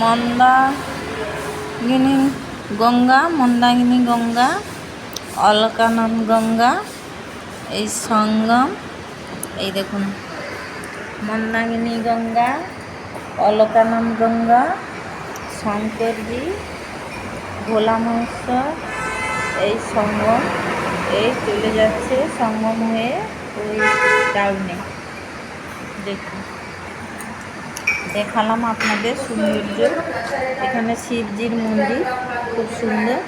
মন্দাগিনী গঙ্গা মন্দাগিনী গঙ্গা অলকানন গঙ্গা, এই সঙ্গম, এই দেখুন মন্দাগিনী গঙ্গা অলকানন গঙ্গা, শঙ্করজি, ভোলা মহেশ্বর এই সঙ্গম, এই চলে যাচ্ছে সঙ্গম হয়ে ওই টাউনে দেখুন। দেখালাম আপনাদের সৌন্দর্য। এখানে শিবজির মন্দির, খুব সুন্দর।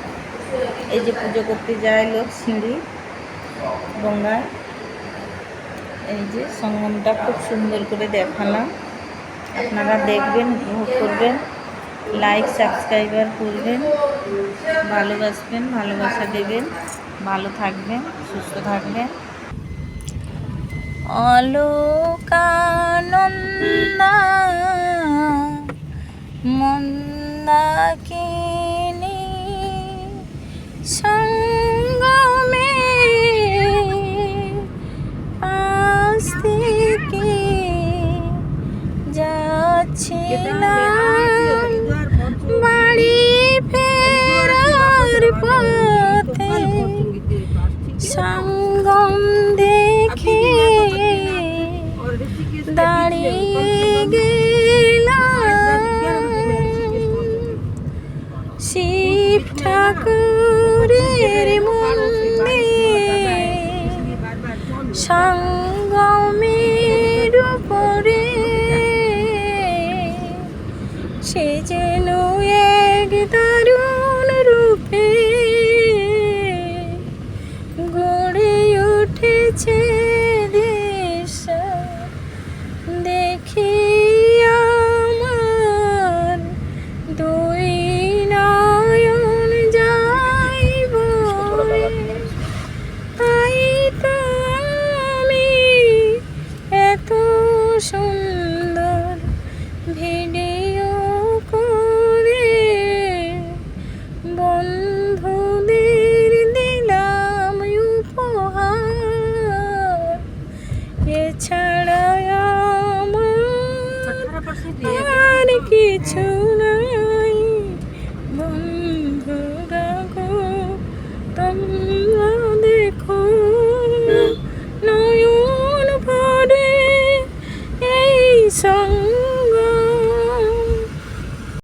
এই যে পুজো করতে যায় লোক সিঁড়ি, গঙ্গায়। এই যে সঙ্গমটা খুব সুন্দর করে দেখালাম। আপনারা দেখবেন, উপভোগ করবেন লাইক সাবস্ক্রাইবার করবেন, ভালোবাসবেন, ভালোবাসা দেবেন, ভালো থাকবেন, সুস্থ থাকবেন। অলোকানন্দা মন্দাকিনী সঙ্গমে থেকে যাচ্ছিলাম বাড়ি ফেরার পথে সঙ্গম দেখে দাঁড়িয়ে শিব ঠাকুরের মন্দির সঙ্গমের উপরে সে যে সুন্দর ভিডিও করে বন্ধুদের দিলাম উপহার। এছাড়া আমার আর কিছু